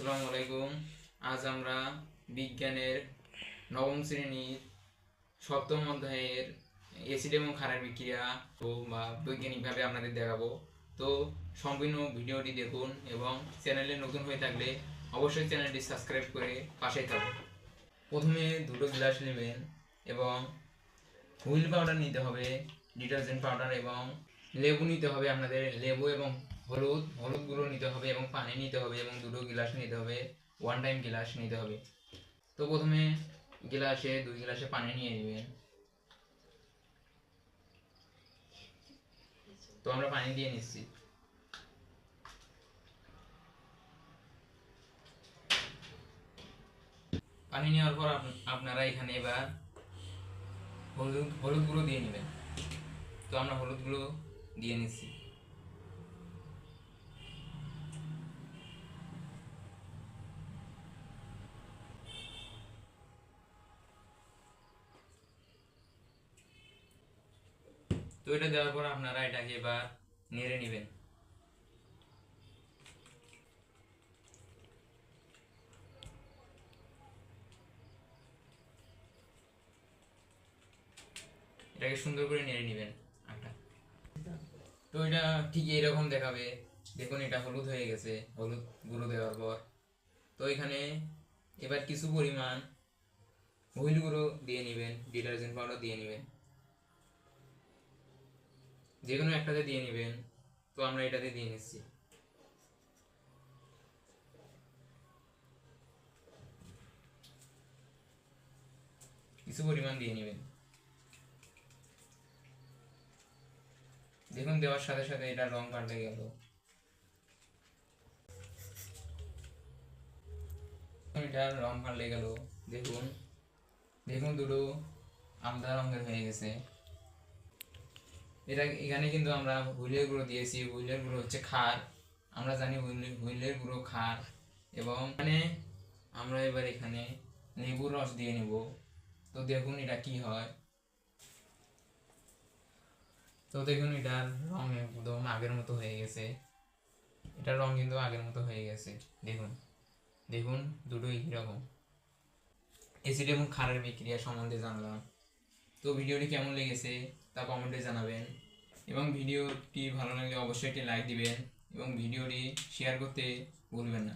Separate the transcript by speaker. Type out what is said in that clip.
Speaker 1: আসসালামু আলাইকুম আজ আমরা বিজ্ঞানের নবম শ্রেণির সপ্তম অধ্যায়ের এসিড এবং ক্ষারের বিক্রিয়া ও বা বৈজ্ঞানিকভাবে আপনাদের দেখাবো। তো সম্পূর্ণ ভিডিওটি দেখুন এবং চ্যানেলে নতুন হয়ে থাকলে অবশ্যই চ্যানেলটি সাবস্ক্রাইব করে পাশেই থাকুন। প্রথমে দুটো গ্লাস নেবেন এবং হুইল পাউডার নিতে হবে, ডিটারজেন্ট পাউডার এবং লেবু নিতে হবে আপনাদের। লেবু এবং হলুদ হলুদ গুঁড়ো নিতে হবে এবং পানি নিতে হবে এবং দুটো গিলাস নিতে হবে ওয়ান টাইম গিলাস নিতে হবে। তো প্রথমে গিলাসে, দুই গিলাসে পানি নিয়ে নেবেন। তো আমরা পানি দিয়ে নিচ্ছি। পানি নেওয়ার পর আপ- আপনারা এখানে এবার হলুদ হলুদ গুঁড়ো দিয়ে নেবেন। তো আমরা হলুদ গুঁড়ো দিয়ে নিচ্ছি। এটা দেওয়ার পর আপনারা এটাকে এবার নেড়ে নেবেন। এটাকে সুন্দর করে নেড়ে নেবেন তো এটা ঠিক এরকম দেখাবে। দেখুন, এটা হলুদ হয়ে গেছে, হলুদ গুঁড়ো দেওয়ার পর। তো এখানে এবার কিছু পরিমাণ হুইল গুঁড়ো দিয়ে নেবেন, ডিটারজেন্ট পাউডার দিয়ে নেবেন। যে কোনো একটাতে দিয়ে নেবেন, তো আমরা এটাতে দিয়ে নিচ্ছি। কিছু পরিমাণ দিয়ে নেবেন। দেখুন, দেওয়ার সাথে সাথে এটা রং পাল্টে গেল। এটা রং পাল্টে গেল। দেখুন দেখুন দুটো আমদা রঙের হয়ে গেছে। এটা এখানে কিন্তু আমরা হুইলের গুঁড়ো দিয়েছি। হুইলের গুঁড়ো হচ্ছে খার আমরা জানি হুইলে- হুইলের গুঁড়ো খার এবং মানে আমরা এবার এখানে লেবুর রস দিয়ে নিব। তো দেখুন এটা কি হয়। তো দেখুন এটার রং একদম আগের মতো হয়ে গেছে। এটার রং কিন্তু আগের মতো হয়ে গেছে। দেখুন দেখুন দুটোই কীরকম। অ্যাসিড এবং ক্ষারের বিক্রিয়া সম্বন্ধে জানলাম। তো ভিডিওটি কেমন লেগেছে তা কমেন্টে জানাবেন। এবং ভিডিওটি ভালো লাগলে অবশ্যই একটি লাইক দিবেন এবং ভিডিওটি শেয়ার করতে ভুলবেন না।